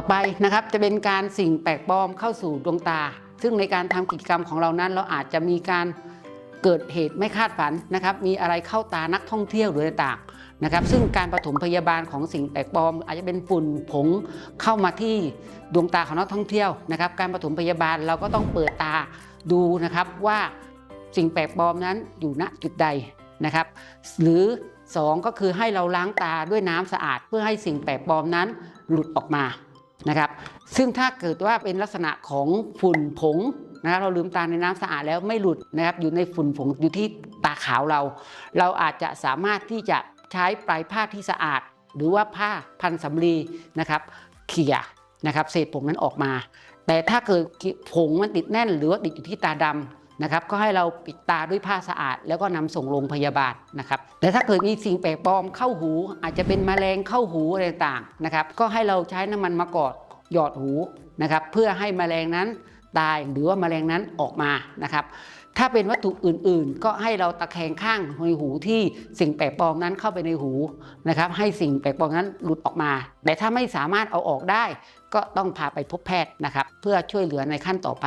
ต่อไปนะครับจะเป็นการสิ่งแปลกปลอมเข้าสู่ดวงตา ซึ่งในการทำกิจกรรมของเรานั้น เราอาจจะมีการเกิดเหตุไม่คาดฝันนะครับ มีอะไรเข้าตานักท่องเที่ยวหรือต่างนะครับ ซึ่งการปฐมพยาบาลของสิ่งแปลกปลอม อาจจะเป็นฝุ่นผงเข้ามาที่ดวงตาของนักท่องเที่ยวนะครับ การปฐมพยาบาลเราก็ต้องเปิดตาดูนะครับว่าสิ่งแปลกปลอมนั้นอยู่ณจุดใดนะครับ หรือ 2 ก็คือให้เราล้างตาด้วยน้ำสะอาด เพื่อให้สิ่งแปลกปลอมนั้นหลุดออกมา นะครับซึ่งถ้าเกิดว่าเป็นลักษณะของฝุ่นผงนะครับเราลืมตาในน้ำสะอาดแล้วไม่หลุดนะครับอยู่ในฝุ่นผงอยู่ที่ตาขาวเรา เราอาจจะสามารถที่จะใช้ปลายผ้าที่สะอาด หรือว่าผ้าพันสำลีนะครับเขี่ยนะครับเศษผงนั้นออกมา แต่ถ้าเกิดผงมันติดแน่น หรือว่าติดอยู่ที่ตาดำ นะครับก็ให้เราปิดตาด้วยผ้าสะอาด แล้วก็นำส่งโรงพยาบาลนะครับแต่ถ้าเกิดมีสิ่งแปลกปลอมเข้าหู อาจจะเป็นแมลงเข้าหูอะไรต่างนะครับก็ให้เราใช้น้ำมันมะกอกหยอดหูนะครับเพื่อให้แมลงนั้นตายหรือว่าแมลงนั้นออกมานะครับถ้าเป็นวัตถุอื่นๆ ก็ให้เราตะแคงข้างในหูที่สิ่งแปลกปลอมนั้นเข้าไปในหูนะครับให้สิ่งแปลกปลอมนั้นหลุดออกมา แต่ถ้าไม่สามารถเอาออกได้ ก็ต้องพาไปพบแพทย์นะครับเพื่อช่วยเหลือในขั้นต่อไป